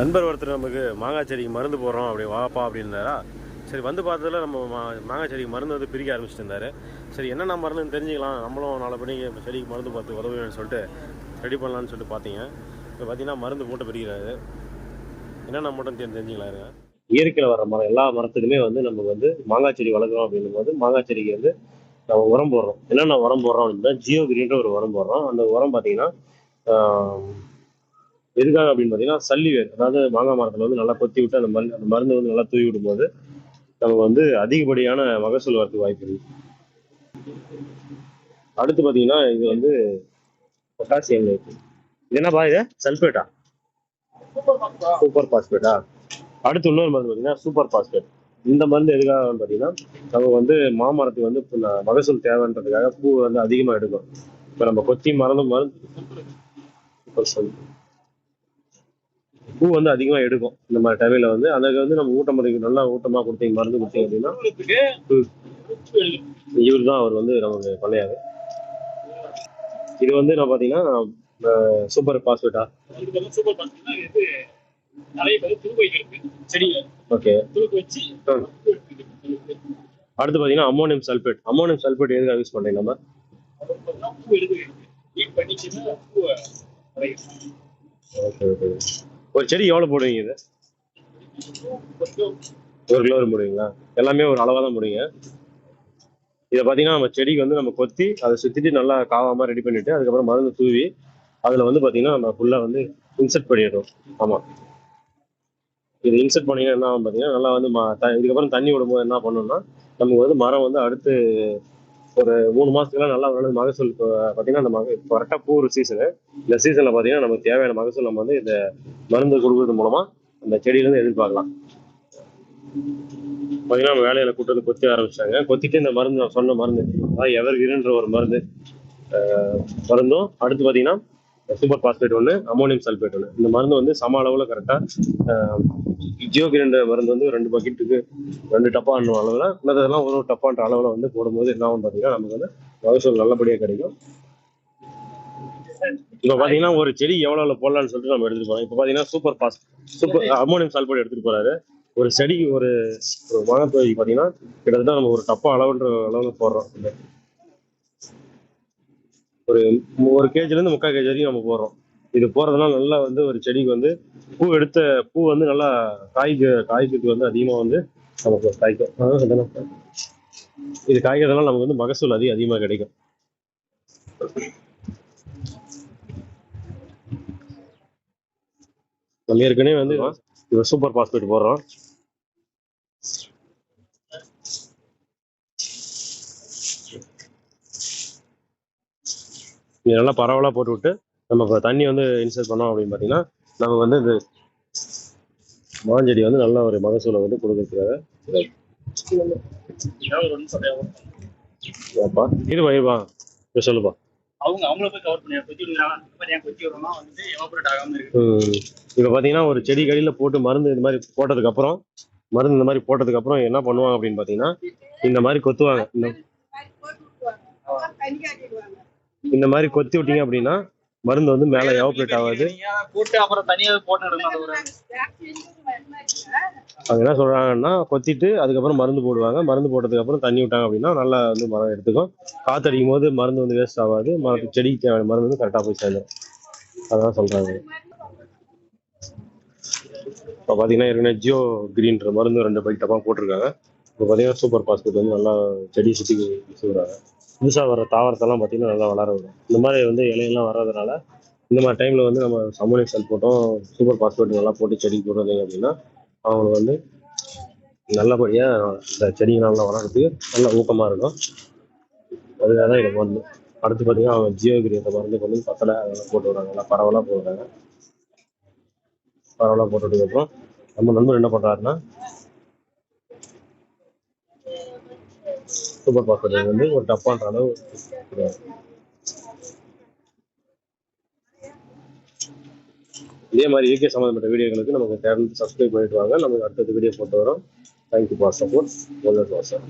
நண்பர் ஒருத்தர் நமக்கு மாங்காய் செடிக்கு மருந்து போடுறோம் அப்படி வாப்பா அப்படின்னாரா சரி வந்து பார்த்ததுல நம்ம மா மாங்காய் செடிக்கு மருந்து வந்து பிரிக்க ஆரம்பிச்சிட்டு இருந்தாரு சரி என்னென்ன மருந்துன்னு தெரிஞ்சுக்கலாம் நம்மளும் நாலு மணிக்கு செடிக்கு மருந்து பார்த்து உதவுவேன்னு சொல்லிட்டு ரெடி பண்ணலான்னு சொல்லிட்டு பார்த்தீங்க. இப்போ பார்த்தீங்கன்னா மருந்து போட்டு பிரிக்கிறாரு. என்னென்ன மட்டும் தெரிஞ்சு தெரிஞ்சுக்கலாம் இருங்க. இயற்கையில் வர மரம் எல்லா மரத்துக்குமே வந்து நம்ம வந்து மாங்காய் செடி வளர்க்குறோம் அப்படின்னும் போது மாங்காய் செடிக்கு வந்து நம்ம உரம் போடுறோம். என்னென்ன உரம் போடுறோம் அப்படின்னா ஜியோ கிரீன்ற ஒரு உரம் போடுறோம். அந்த உரம் பார்த்தீங்கன்னா எதுக்காக அப்படின்னு பார்த்தீங்கன்னா சல்லி வேர் அதாவது மாங்காய் மரத்தில் வந்து நல்லா கொத்தி விட்டு அந்த மருந்து அந்த மருந்து வந்து நல்லா தூவி விடும்போது நமக்கு வந்து அதிகப்படியான மகசூல் வரதுக்கு வாய்ப்பு இருக்கு. அடுத்து பார்த்தீங்கன்னா இது வந்து பொட்டாசியம் இருக்கு. இது என்னப்பா இது? சல்ஃபேட்டா சூப்பர் பாஸ்பேட்டா அடுத்து இன்னொரு மருந்து பார்த்தீங்கன்னா சூப்பர் பாஸ்பேட் இந்த மருந்து எதுக்காக பார்த்தீங்கன்னா நம்ம வந்து மாமரத்துக்கு வந்து மகசூல் தேவைன்றதுக்காக பூ வந்து அதிகமாக எடுக்கும் இப்போ நம்ம கொத்தி மருந்து மருந்து சொல்லு. பூ வந்து அதிகமாக எடுக்கும். மாதிரி டைமில் வந்து. அதுக்கு வந்து நம்ம ஊட்டமுறைக்கு நல்லா ஊட்டமாக கொடுத்தீங்க மருந்து கொடுத்தீங்க அப்படின்னா இவர் தான் அவர் வந்து நமக்கு பண்ணையாரு இது வந்து நான் பார்த்தீங்கன்னா சூப்பர் பாஸ்பேட்டா. ஓகே. அடுத்து பார்த்தீங்கன்னா அம்மோனியம் சல்பேட். அம்மோனியம் சல்பேட் எதுக்காக யூஸ் பண்ணுறீங்க நம்ம? Okay okay. ஒரு செடி எவ்வளோ போடுவீங்க இது? ஒரு கிலோ போடுவீங்களா? எல்லாமே ஒரு அளவாக தான் போடுவீங்க. இதை பார்த்தீங்கன்னா நம்ம செடிக்கு வந்து நம்ம கொத்தி அதை சுற்றிட்டு நல்லா காவாமல் ரெடி பண்ணிட்டு அதுக்கப்புறம் மருந்து தூவி அதில் வந்து பார்த்தீங்கன்னா நம்ம ஃபுல்லாக வந்து இன்செர்ட் பண்ணிடுறோம் ஆமாம் இது இன்செர்ட் பண்ணீங்கன்னா என்ன ஆகும் பார்த்தீங்கன்னா நல்லா வந்து ம- த- இதுக்கப்புறம் தண்ணி விடும்போது என்ன பண்ணணும்னா நமக்கு வந்து மரம் வந்து அடுத்து ஒரு மூணு மாதத்துக்குலாம் நல்லா வளர்ந்து மகசூல் இப்போ பார்த்தீங்கன்னா அந்த மக கரெக்டாக பூ ஒரு சீசனு இந்த சீசனில் பார்த்தீங்கன்னா நமக்கு தேவையான மகசூல் நம்ம வந்து இந்த மருந்து கொடுக்கறது மூலமாக அந்த செடியிலேருந்து எதிர்பார்க்கலாம். பார்த்தீங்கன்னா நம்ம வேலையில கூட்டு கொத்தி ஆரம்பிச்சாங்க. கொத்திட்டு இந்த மருந்து நான் சொன்ன மருந்து அதாவது எவர் கிரீன்ற ஒரு மருந்து ஆஹ் மருந்தும் அடுத்து பார்த்தீங்கன்னா சூப்பர் பாஸ்பேட் ஒன்று அமோனியம் சல்பேட் ஒன்று இந்த மருந்து வந்து சம அளவில் கரெக்டாக ஜியோகிரன்ற மருந்து வந்து ரெண்டு பக்கெட்டுக்கு ரெண்டு டப்பான்ற அளவில் மற்றதெல்லாம் ஒரு ஒரு டப்பான்ற அளவில் வந்து போடும்போது என்ன ஆகும் பார்த்தீங்கன்னா நமக்கு வந்து மகசூல் நல்லபடியாக கிடைக்கும். இப்போ பாத்தீங்கன்னா ஒரு செடி எவ்வளவு போடலாம்னு சொல்லிட்டு நம்ம எடுத்துட்டு போறோம். இப்போ பாத்தீங்கன்னா சூப்பர் பாஸ் சூப்பர் அமோனியம் சால்பேட் எடுத்துட்டு போறாரு. ஒரு செடிக்கு ஒரு ஒரு மகத்தொகை பாத்தீங்கன்னா கிட்டத்தட்ட நம்ம ஒரு டப்பா அளவுன்ற அளவுல போடுறோம். ஒரு ஒரு கேஜில இருந்து முக்கால் கேஜி வரைக்கும் நம்ம போடுறோம். இது போடுறதுனால நல்லா வந்து ஒரு செடிக்கு வந்து பூ எடுத்த பூ வந்து நல்லா காய்க்கு காய்க்கிறதுக்கு வந்து அதிகமா வந்து நமக்கு காய்க்கும். இது காய்க்கிறதுனால நமக்கு வந்து மகசூல் அதிகம் அதிகமாக கிடைக்கும். நம்ம ஏற்கனவே வந்து இப்போ சூப்பர் பாஸ்பேட் போடுறோம் இது நல்லா பரவலாக போட்டு விட்டு நம்ம இப்போ தண்ணி வந்து இன்சர்ட் பண்ணோம் அப்படின்னு பார்த்தீங்கன்னா நம்ம வந்து இந்த மாஞ்செடி வந்து நல்ல ஒரு மகசூலை வந்து கொடுக்கறதுக்காக. இருப்பா இருப்பா இப்போ சொல்லுப்பா. அவங்க அவங்கள போய் கவர் பண்ணி கொத்தி விடுறாங்க இந்த மாதிரி ஏன் கொத்தி விடுறோம்னா வந்துட்டு எவாபரேட் ஆகாம இருக்கு. இப்போ பார்த்தீங்கன்னா ஒரு செடி கடியில் போட்டு மருந்து இந்த மாதிரி போட்டதுக்கு அப்புறம் மருந்து இந்த மாதிரி போட்டதுக்கு அப்புறம் என்ன பண்ணுவாங்க அப்படின்னு பார்த்தீங்கன்னா இந்த மாதிரி கொத்துவாங்க. இந்த இந்த மாதிரி கொத்தி விட்டீங்க அப்படின்னா மருந்து வந்து மேலே எவாப்ரேட் ஆகாது. அவங்க என்ன சொல்றாங்கன்னா கொத்திட்டு அதுக்கப்புறம் மருந்து போடுவாங்க. மருந்து போட்டதுக்கு அப்புறம் தண்ணி விட்டாங்க அப்படின்னா நல்லா வந்து மரம் எடுத்துக்கும். காத்தடிக்கும் போது மருந்து வந்து வேஸ்ட் ஆகாது. மரத்து செடிக்கு தேவையான மருந்து வந்து கரெக்டாக போய் சேர்ந்துடும் அதான் சொல்றாங்க. இப்போ பார்த்தீங்கன்னா ஏற்கனவே ஜியோ கிரீன்ற மருந்து ரெண்டு பைக் டப்பா போட்டிருக்காங்க. இப்போ பார்த்தீங்கன்னா சூப்பர் பாஸ்பெட் வந்து நல்லா செடி சுற்றி சொல்கிறாங்க புதுசாக வர தாவரத்தெல்லாம் பார்த்தீங்கன்னா நல்லா வளர வரும். இந்த மாதிரி வந்து இலையெல்லாம் வர்றதுனால இந்த மாதிரி டைமில் வந்து நம்ம சமோனிக் செல் போட்டோம் சூப்பர் பாஸ்பெட் நல்லா போட்டு செடிக்கு போடுறதுங்க அப்படின்னா அவங்களுக்கு வந்து நல்லபடியாக இந்த செடிகள் நல்லா வளர்கிறதுக்கு நல்ல ஊக்கமாக இருக்கும். அதுக்காக தான் இதை மருந்து அடுத்து பார்த்தீங்கன்னா அவங்க ஜியோ இந்த மருந்து கொண்டு வந்து பத்தலை அதெல்லாம் போட்டு விடுறாங்க நல்லா பரவலாக போடுறாங்க. பரவலாக போட்டதுக்கப்புறம் நம்ம நண்பர் என்ன பண்ணுறாருன்னா சூப்பர் பாஸ்பேட் வந்து ஒரு டப்பான்ற அளவு இதே மாதிரி இயற்கை சம்மந்தப்பட்ட வீடியோகளுக்கு நமக்கு சேனல் சப்ஸ்கிரைப் பண்ணிட்டு வாங்க. நமக்கு அடுத்தது வீடியோ போட்டு வரோம். Thank you for support WhatsApp